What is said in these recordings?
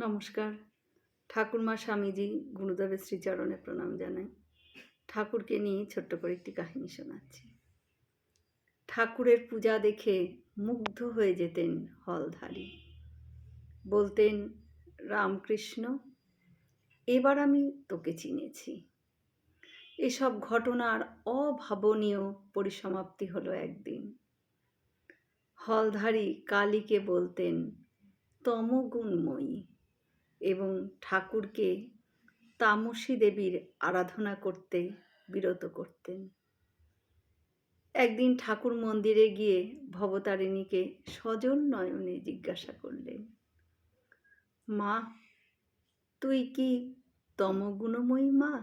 নমস্কার। ঠাকুরমা স্বামীজি গুরুদেবের শ্রীচরণে প্রণাম জানাই। ঠাকুরকে নিয়ে ছোট্ট করে একটি কাহিনী শোনাচ্ছি। ঠাকুরের পূজা দেখে মুগ্ধ হয়ে যেতেন হলধারী। বলতেন, রামকৃষ্ণ, এবার আমি তোকে চিনেছি। এসব ঘটনার অভাবনীয় পরিসমাপ্তি হলো একদিন। হলধারী কালীকে বলতেন, তমগুণময়ী এবং ঠাকুরকে তামসী দেবীর আরাধনা করতে, বিরত করতেন। একদিন ঠাকুর মন্দিরে গিয়ে ভবতারিণীকে সজল নয়নে জিজ্ঞাসা করলেন, মা, তুই কি তমগুণময়ী মা?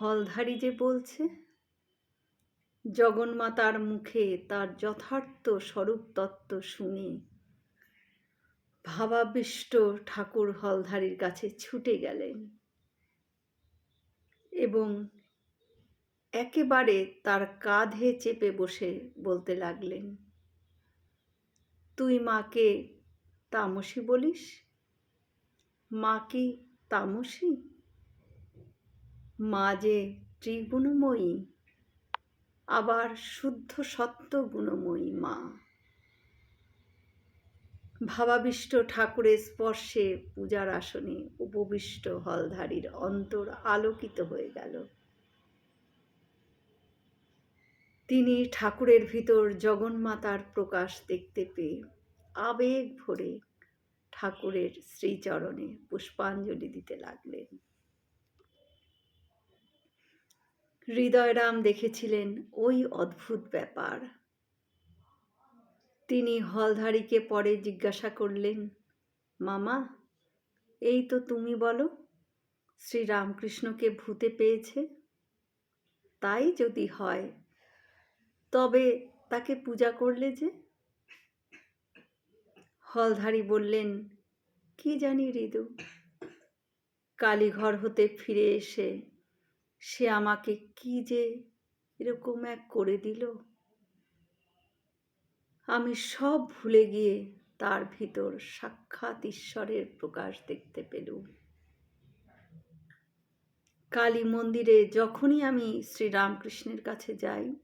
হলধারী যে বলছে, জগন্মাতার মুখে তার যথার্থ স্বরূপ তত্ত্ব শুনে ভাবাবিষ্ট ঠাকুর হলধারীর কাছে ছুটে গেলেন এবং একেবারে তার কাঁধে চেপে বসে বলতে লাগলেন, তুই মাকে তামসী বলিস? মা কি তামসী? মা যে ত্রিগুণময়ী, আবার শুদ্ধ সত্য গুণময়ী মা। ভাবাবিষ্ট ঠাকুরের স্পর্শে পূজার আসনে উপবিষ্ট হলধারীর অন্তর আলোকিত হয়ে গেল। তিনি ঠাকুরের ভিতর জগন্মাতার প্রকাশ দেখতে পেয়ে আবেগ ভরে ঠাকুরের শ্রীচরণে পুষ্পাঞ্জলি দিতে লাগলেন। হৃদয়রাম দেখেছিলেন ওই অদ্ভুত ব্যাপার। তিনি হলধারীকে পরে জিজ্ঞাসা করলেন, মামা, এই তো তুমি বলো, শ্রীরামকৃষ্ণকে ভূতে পেয়েছে? তাই যদি হয়, তবে তাকে পূজা করলে যে? হলধারী বললেন, কি জানি হৃদু কালীঘর হতে ফিরে এসে সে আমাকে কি যে এরকম এক করে দিল? আমি সব ভুলে গিয়ে তার ভিতর সাক্ষাৎ ঈশ্বরের প্রকাশ দেখতে পেলুম। কালী মন্দিরে যখনই আমি শ্রীরামকৃষ্ণের কাছে যাই,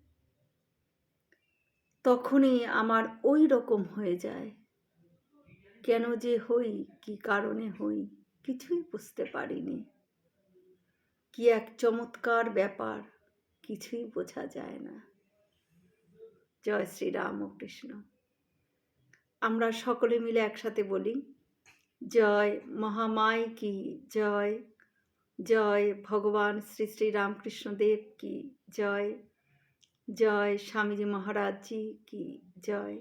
তখনই আমার ওই রকম হয়ে যায়। কেন যে হই, কি কারণে হই, কিছুই বুঝতে পারিনি। কি এক চমৎকার ব্যাপার, কিছুই বোঝা যায় না। জয় শ্রী রাম ও কৃষ্ণ আমরা সকলে মিলে একসাথে বলি, জয় মহামায় কি, জয় জয় ভগবান শ্রী শ্রী রামকৃষ্ণদেব কি, জয় জয় স্বামীজি মহারাজজি কি, জয়।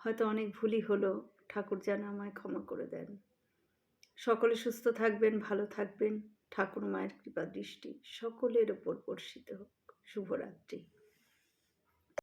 হয়তো অনেক ভুলই হলো, ঠাকুর যেন আমায় ক্ষমা করে দেন। সকলে সুস্থ থাকবেন, ভালো থাকবেন, ঠাকুর মায়ের কৃপা দৃষ্টি সকলের ওপর বর্ষিত হোক। শুভরাত্রি।